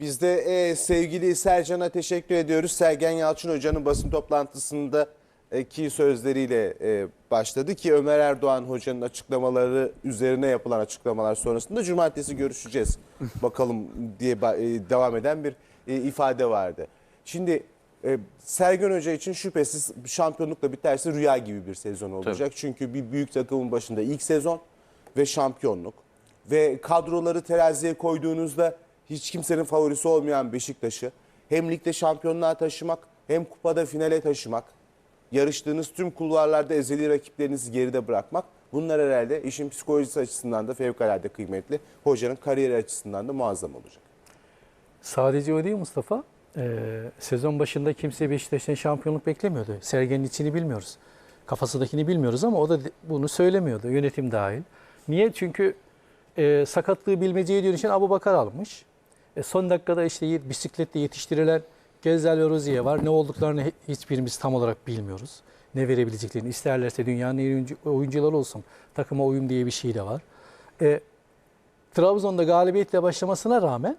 Biz de e, sevgili Sercan'a teşekkür ediyoruz. Sergen Yalçın Hoca'nın basın toplantısında e, ki sözleriyle e, başladı ki Ömer Erdoğan Hoca'nın açıklamaları üzerine yapılan açıklamalar sonrasında cumartesi görüşeceğiz. Bakalım diye e, devam eden bir e, ifade vardı. Şimdi e, Sergen Hoca için şüphesiz şampiyonlukla biterse rüya gibi bir sezon olacak. Çünkü bir büyük takımın başında ilk sezon ve şampiyonluk ve kadroları teraziye koyduğunuzda hiç kimsenin favorisi olmayan Beşiktaş'ı hem ligde şampiyonluğa taşımak hem kupada finale taşımak, yarıştığınız tüm kulvarlarda ezeli rakiplerinizi geride bırakmak bunlar herhalde işin psikolojisi açısından da fevkalade kıymetli. Hocanın kariyeri açısından da muazzam olacak. Sadece o değil Mustafa. Ee, sezon başında kimse Beşiktaş'tan şampiyonluk beklemiyordu. Sergen'in içini bilmiyoruz. Kafasındakini bilmiyoruz ama o da bunu söylemiyordu. Yönetim dahil. Niye? Çünkü e, sakatlığı bilmeceyi dönüşen Abu Bakar almış. E, son dakikada işte bisikletle yetiştirilen Gezel ve var. Ne olduklarını hiçbirimiz tam olarak bilmiyoruz. Ne verebileceklerini. İsterlerse dünyanın en oyuncu, oyuncuları olsun. Takıma uyum diye bir şey de var. E, Trabzon'da galibiyetle başlamasına rağmen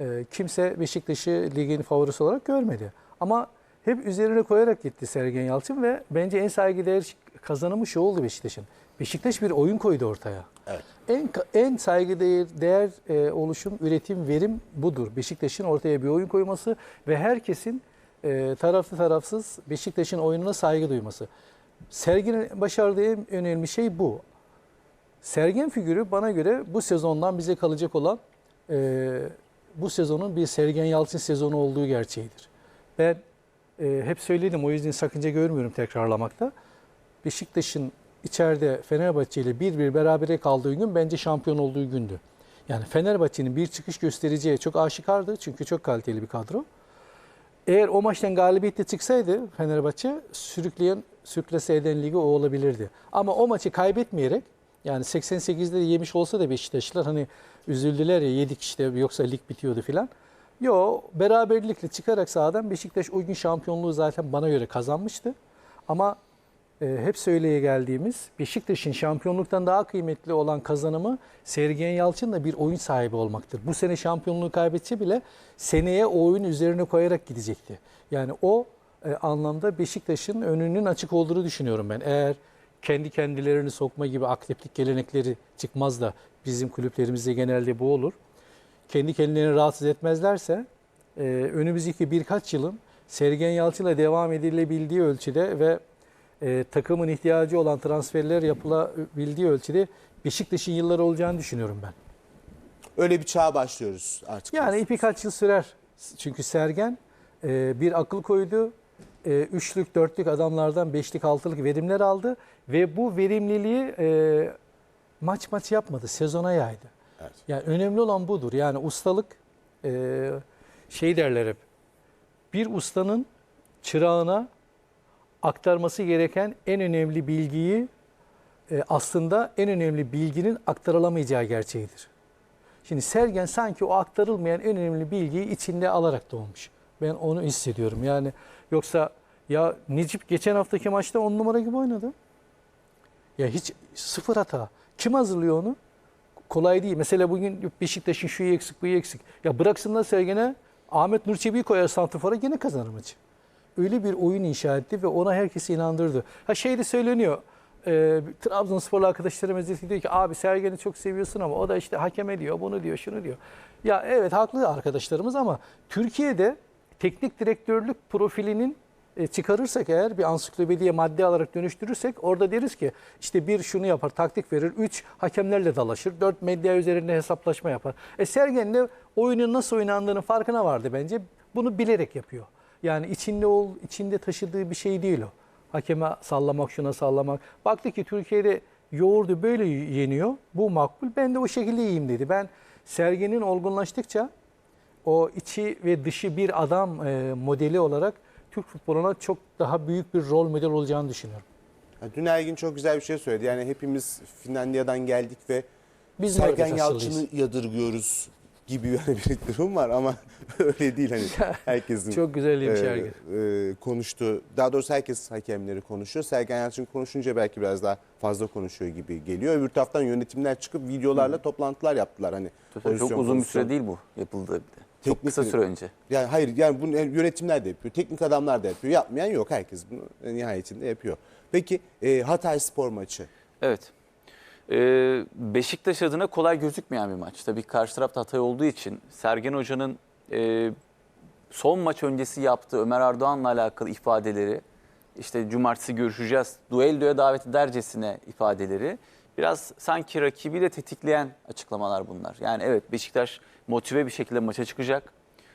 e, kimse Beşiktaş'ı ligin favorisi olarak görmedi. Ama hep üzerine koyarak gitti Sergen Yalçın ve bence en saygıdeğer kazanımı şu oldu Beşiktaş'ın. Beşiktaş bir oyun koydu ortaya. Evet. En en saygıdeğer değer e, oluşum, üretim, verim budur. Beşiktaş'ın ortaya bir oyun koyması ve herkesin e, taraflı tarafsız Beşiktaş'ın oyununa saygı duyması. Sergen'in başardığı en önemli şey bu. Sergen figürü bana göre bu sezondan bize kalacak olan e, bu sezonun bir Sergen Yalçın sezonu olduğu gerçeğidir. Ben e, hep söyledim o yüzden sakınca görmüyorum tekrarlamakta. Beşiktaş'ın içeride Fenerbahçe ile bir bir berabere kaldığı gün bence şampiyon olduğu gündü. Yani Fenerbahçe'nin bir çıkış göstereceği çok aşikardı çünkü çok kaliteli bir kadro. Eğer o maçtan galibiyetle çıksaydı Fenerbahçe sürükleyen, sürklase eden ligi o olabilirdi. Ama o maçı kaybetmeyerek yani 88'de de yemiş olsa da Beşiktaşlılar hani üzüldüler ya yedik işte yoksa lig bitiyordu filan. Yo beraberlikle çıkarak sahadan Beşiktaş o gün şampiyonluğu zaten bana göre kazanmıştı. Ama hep söyleye geldiğimiz Beşiktaş'ın şampiyonluktan daha kıymetli olan kazanımı Sergen Yalçın'la bir oyun sahibi olmaktır. Bu sene şampiyonluğu kaybetse bile seneye o oyun üzerine koyarak gidecekti. Yani o e, anlamda Beşiktaş'ın önünün açık olduğunu düşünüyorum ben. Eğer kendi kendilerini sokma gibi aktiflik gelenekleri çıkmaz da bizim kulüplerimizde genelde bu olur. Kendi kendilerini rahatsız etmezlerse e, önümüzdeki birkaç yılın Sergen Yalçın'la devam edilebildiği ölçüde ve e, takımın ihtiyacı olan transferler yapılabildiği ölçüde Beşiktaş'ın yılları olacağını düşünüyorum ben. Öyle bir çağa başlıyoruz artık. Yani birkaç yıl sürer. Çünkü Sergen e, bir akıl koydu. E, üçlük, dörtlük adamlardan beşlik, altılık verimler aldı. Ve bu verimliliği e, maç maç yapmadı. Sezona yaydı. Evet. Yani önemli olan budur. Yani ustalık e, şey derler hep. Bir ustanın çırağına aktarması gereken en önemli bilgiyi e, aslında en önemli bilginin aktarılamayacağı gerçeğidir. Şimdi Sergen sanki o aktarılmayan en önemli bilgiyi içinde alarak doğmuş. Ben onu hissediyorum. Yani yoksa ya Necip geçen haftaki maçta 10 numara gibi oynadı. Ya hiç sıfır hata. Kim hazırlıyor onu? Kolay değil. Mesela bugün Beşiktaş'ın şu eksik, bu eksik. Ya bıraksınlar Sergen'e Ahmet Nur Çebi'yi koyar santrfora gene kazanır maçı. Öyle bir oyun inşa etti ve ona herkesi inandırdı. Ha şey de söyleniyor. E, Trabzonsporlu arkadaşlarım özellikle diyor ki abi Sergen'i çok seviyorsun ama o da işte hakem ediyor, bunu diyor, şunu diyor. Ya evet haklı arkadaşlarımız ama Türkiye'de teknik direktörlük profilinin e, çıkarırsak eğer bir ansiklopediye madde alarak dönüştürürsek orada deriz ki işte bir şunu yapar taktik verir, üç hakemlerle dalaşır, dört medya üzerinde hesaplaşma yapar. E Sergen de oyunun nasıl oynandığının farkına vardı bence. Bunu bilerek yapıyor. Yani içinde ol, içinde taşıdığı bir şey değil o. Hakeme sallamak, şuna sallamak. Baktı ki Türkiye'de yoğurdu böyle yeniyor. Bu makbul. Ben de o şekilde yiyeyim dedi. Ben Sergen'in olgunlaştıkça o içi ve dışı bir adam e, modeli olarak Türk futboluna çok daha büyük bir rol model olacağını düşünüyorum. Dün Ergin çok güzel bir şey söyledi. Yani hepimiz Finlandiya'dan geldik ve Biz Sergen Yalçın'ı yadırgıyoruz gibi yani bir durum var ama öyle değil hani herkesin Çok güzel demiş e, e, konuştu. Daha doğrusu herkes hakemleri konuşuyor. Sergen Yalçın konuşunca belki biraz daha fazla konuşuyor gibi geliyor. Öbür taraftan yönetimler çıkıp videolarla toplantılar yaptılar. Hani çok pozisyon, uzun bir pozisyon. süre değil bu yapıldığı bir de. Teknik kısa süre önce. Yani hayır yani bunu yönetimler de yapıyor. Teknik adamlar da yapıyor. Yapmayan yok. Herkes bunu nihayetinde yapıyor. Peki e, Hatay Spor maçı. Evet. Ee, Beşiktaş adına kolay gözükmeyen bir maç. Tabii karşı tarafta Hatay olduğu için Sergen Hoca'nın e, son maç öncesi yaptığı Ömer Erdoğan'la alakalı ifadeleri, işte cumartesi görüşeceğiz, duelloya davet edercesine ifadeleri biraz sanki rakibi de tetikleyen açıklamalar bunlar. Yani evet Beşiktaş motive bir şekilde maça çıkacak.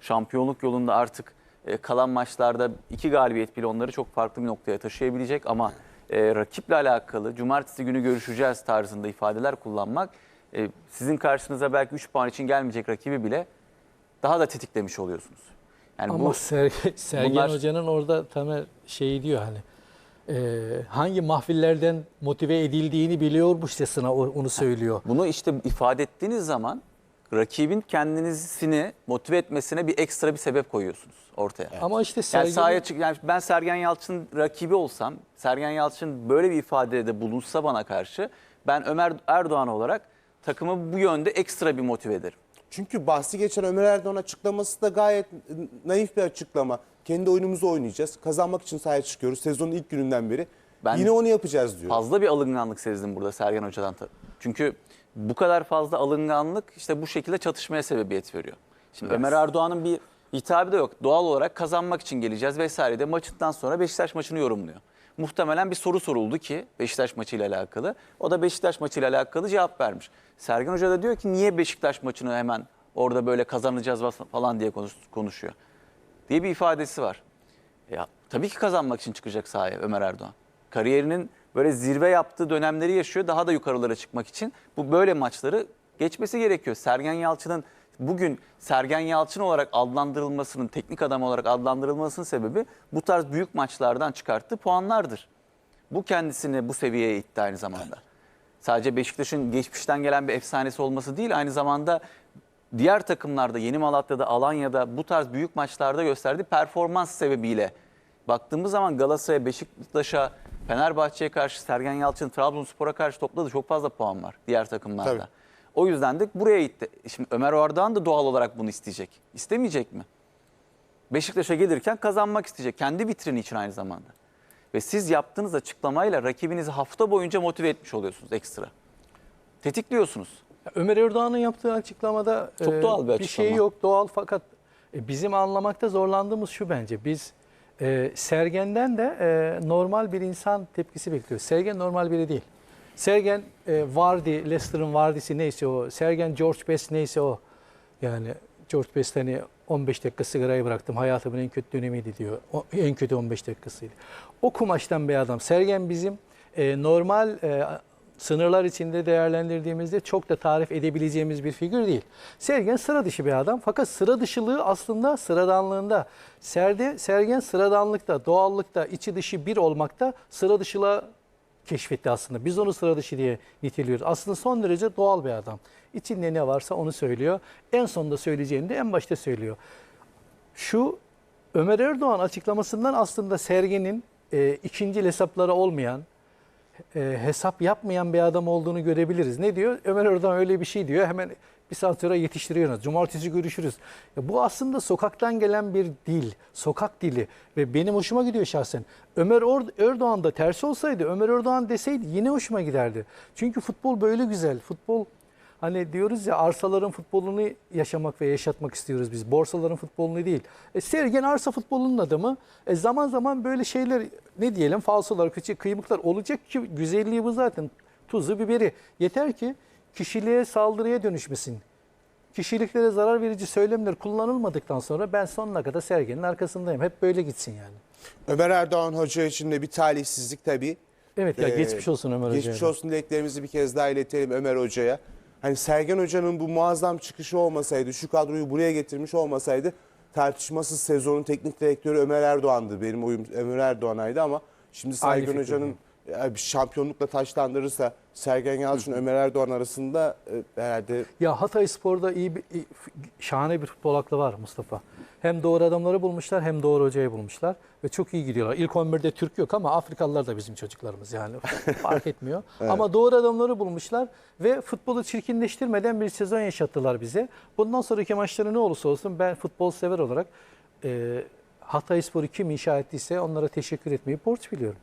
Şampiyonluk yolunda artık e, kalan maçlarda iki galibiyet bile onları çok farklı bir noktaya taşıyabilecek ama e, rakiple alakalı cumartesi günü görüşeceğiz tarzında ifadeler kullanmak e, sizin karşınıza belki 3 puan için gelmeyecek rakibi bile daha da tetiklemiş oluyorsunuz. Yani Ama bu Ser- Sergen bunlar- Hoca'nın orada Tamer şeyi diyor hani e, hangi mahfillerden motive edildiğini biliyormuşçasına onu söylüyor. Bunu işte ifade ettiğiniz zaman rakibin kendisini motive etmesine bir ekstra bir sebep koyuyorsunuz ortaya. Ama işte Yani Sergen sahaya çık yani ben Sergen Yalçın rakibi olsam, Sergen Yalçın böyle bir ifadede bulunsa bana karşı ben Ömer Erdoğan olarak takımı bu yönde ekstra bir motive ederim. Çünkü bahsi geçen Ömer Erdoğan açıklaması da gayet naif bir açıklama. Kendi oyunumuzu oynayacağız. Kazanmak için sahaya çıkıyoruz. Sezonun ilk gününden beri. Ben- Yine onu yapacağız diyor. Fazla bir alınganlık sezdim burada Sergen Hoca'dan. Çünkü bu kadar fazla alınganlık işte bu şekilde çatışmaya sebebiyet veriyor. Şimdi Ömer Erdoğan'ın bir hitabı da yok. Doğal olarak kazanmak için geleceğiz vesaire de maçından sonra Beşiktaş maçını yorumluyor. Muhtemelen bir soru soruldu ki Beşiktaş maçıyla alakalı. O da Beşiktaş maçıyla alakalı cevap vermiş. Sergen Hoca da diyor ki niye Beşiktaş maçını hemen orada böyle kazanacağız falan diye konuş- konuşuyor. Diye bir ifadesi var. Ya tabii ki kazanmak için çıkacak sahaya Ömer Erdoğan. Kariyerinin böyle zirve yaptığı dönemleri yaşıyor. Daha da yukarılara çıkmak için bu böyle maçları geçmesi gerekiyor. Sergen Yalçın'ın bugün Sergen Yalçın olarak adlandırılmasının, teknik adam olarak adlandırılmasının sebebi bu tarz büyük maçlardan çıkarttığı puanlardır. Bu kendisini bu seviyeye itti aynı zamanda. Sadece Beşiktaş'ın geçmişten gelen bir efsanesi olması değil, aynı zamanda diğer takımlarda, Yeni Malatya'da, Alanya'da bu tarz büyük maçlarda gösterdiği performans sebebiyle baktığımız zaman Galatasaray'a, Beşiktaş'a, Fenerbahçe'ye karşı Sergen Yalçın, Trabzonspor'a karşı topladığı çok fazla puan var diğer takımlarda. Tabii. O yüzden de buraya itti. Şimdi Ömer Erdoğan da doğal olarak bunu isteyecek. İstemeyecek mi? Beşiktaş'a gelirken kazanmak isteyecek. Kendi vitrini için aynı zamanda. Ve siz yaptığınız açıklamayla rakibinizi hafta boyunca motive etmiş oluyorsunuz ekstra. Tetikliyorsunuz. Ömer Erdoğan'ın yaptığı açıklamada Çok e, doğal bir bir şey yok doğal fakat e, bizim anlamakta zorlandığımız şu bence biz e, Sergen'den de e, normal bir insan tepkisi bekliyoruz. Sergen normal biri değil. Sergen e, Vardy, Leicester'ın Vardy'si neyse o, Sergen George Best neyse o. Yani George Best hani 15 dakika sigarayı bıraktım hayatımın en kötü dönemiydi diyor. O, en kötü 15 dakikasıydı. O kumaştan bir adam. Sergen bizim e, normal e, sınırlar içinde değerlendirdiğimizde çok da tarif edebileceğimiz bir figür değil. Sergen sıra dışı bir adam fakat sıra dışılığı aslında sıradanlığında. Serde, Sergen sıradanlıkta, doğallıkta, içi dışı bir olmakta sıra dışılığa keşfetti aslında. Biz onu sıra dışı diye niteliyoruz. Aslında son derece doğal bir adam. İçinde ne varsa onu söylüyor. En sonunda söyleyeceğini de en başta söylüyor. Şu Ömer Erdoğan açıklamasından aslında Sergen'in e, ikinci hesapları olmayan, e, hesap yapmayan bir adam olduğunu görebiliriz. Ne diyor? Ömer Erdoğan öyle bir şey diyor. Hemen bir saat sonra yetiştiriyoruz. Cumartesi görüşürüz. Ya bu aslında sokaktan gelen bir dil, sokak dili ve benim hoşuma gidiyor şahsen. Ömer Erdoğan da tersi olsaydı, Ömer Erdoğan deseydi yine hoşuma giderdi. Çünkü futbol böyle güzel. Futbol Hani diyoruz ya arsaların futbolunu yaşamak ve yaşatmak istiyoruz biz. Borsaların futbolunu değil. E, Sergen arsa futbolunun adamı. E, zaman zaman böyle şeyler ne diyelim falsolar, küçük kıymıklar olacak ki güzelliği bu zaten. Tuzu biberi. Yeter ki kişiliğe saldırıya dönüşmesin. Kişiliklere zarar verici söylemler kullanılmadıktan sonra ben sonuna kadar Sergen'in arkasındayım. Hep böyle gitsin yani. Ömer Erdoğan Hoca için de bir talihsizlik tabii. Evet ya Ee, geçmiş olsun Ömer Hoca'ya. Geçmiş olsun dileklerimizi bir kez daha iletelim Ömer Hoca'ya. Hani Sergen Hoca'nın bu muazzam çıkışı olmasaydı, şu kadroyu buraya getirmiş olmasaydı tartışmasız sezonun teknik direktörü Ömer Erdoğan'dı. Benim oyum Ömer Erdoğan'aydı ama şimdi Sergen. Hoca'nın bir şampiyonlukla taşlandırırsa Sergen Yalçın, Ömer Erdoğan arasında e, herhalde Ya Hatay Spor'da iyi bir, iyi- şahane bir futbol aklı var Mustafa. Hem doğru adamları bulmuşlar hem doğru hocayı bulmuşlar ve çok iyi gidiyorlar. İlk 11'de Türk yok ama Afrikalılar da bizim çocuklarımız yani fark etmiyor. Ama doğru adamları bulmuşlar ve futbolu çirkinleştirmeden bir sezon yaşattılar bize. Bundan sonraki maçları ne olursa olsun ben futbol sever olarak e, Hatay Spor'u kim inşa ettiyse onlara teşekkür etmeyi borç biliyorum.